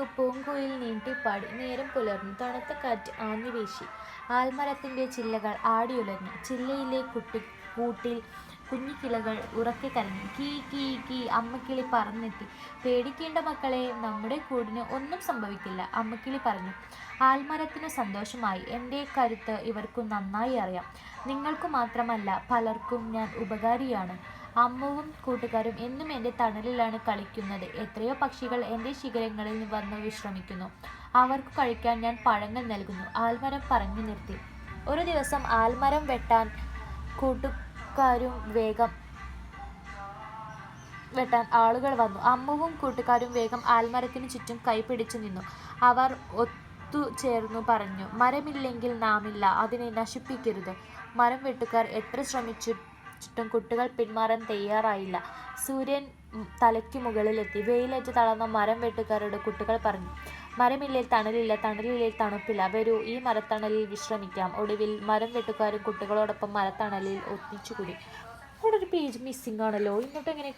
പൂങ്കുയിൽ നീട്ടിപ്പാടി നേരം പുലർന്നു. തണുത്ത കാറ്റ് ആഞ്ഞു വീശി. ആൽമരത്തിന്റെ ചില്ലകൾ ആടിയുലഞ്ഞു. ചില്ലയിലെ കുട്ടി കൂട്ടിൽ കുഞ്ഞിക്കിളകൾ ഉറക്കി കരഞ്ഞു. കീ കീ കീ അമ്മക്കിളി പറന്നെത്തി. പേടിക്കേണ്ട മക്കളെ നമ്മുടെ കൂടിന് ഒന്നും സംഭവിക്കില്ല. അമ്മക്കിളി പറഞ്ഞു ആൽമരത്തിനു സന്തോഷമായി. എന്റെ കരുത്ത് ഇവർക്കു നന്നായി അറിയാം. നിങ്ങൾക്കു മാത്രമല്ല പലർക്കും ഞാൻ ഉപകാരിയാണ്. അമ്മുവും കൂട്ടുകാരും എന്നും എന്റെ തണലിലാണ് കളിക്കുന്നത്. എത്രയോ പക്ഷികൾ എന്റെ ശിഖരങ്ങളിൽ വന്ന് വിശ്രമിക്കുന്നു. അവർക്ക് കഴിക്കാൻ ഞാൻ പഴങ്ങൾ നൽകുന്നു. ആൽമരം പറഞ്ഞു നിർത്തി. ഒരു ദിവസം ആൽമരം വെട്ടാൻ കൂട്ടുകാരും വേഗം വെട്ടാൻ ആളുകൾ വന്നു. അമ്മുവും കൂട്ടുകാരും വേഗം ആൽമരത്തിനു ചുറ്റും കൈപിടിച്ചു നിന്നു. അവർ ഒത്തുചേർന്നു പറഞ്ഞു മരമില്ലെങ്കിൽ നാമില്ല അതിനെ നശിപ്പിക്കരുത്. മരം വെട്ടുകാർ എത്ര ശ്രമിച്ചിട്ടും കുട്ടികൾ പിന്മാറാൻ തയ്യാറായില്ല. സൂര്യൻ തലയ്ക്ക് മുകളിലെത്തി. വെയിലേറ്റ് തളർന്ന മരം വെട്ടുകാരോട് കുട്ടികൾ പറഞ്ഞു മരമില്ലേ തണലില്ല തണലില്ലേ തണുപ്പില്ല. വരൂ ഈ മരത്തണലിൽ വിശ്രമിക്കാം. ഒടുവിൽ മരം വെട്ടുകാരും കുട്ടികളോടൊപ്പം മരത്തണലിൽ ഒന്നിച്ചുകൂടി ഇവിടെ ഒരു പേജ് മിസ്സിംഗ് ആണല്ലോ. ഇങ്ങോട്ട് എങ്ങനെ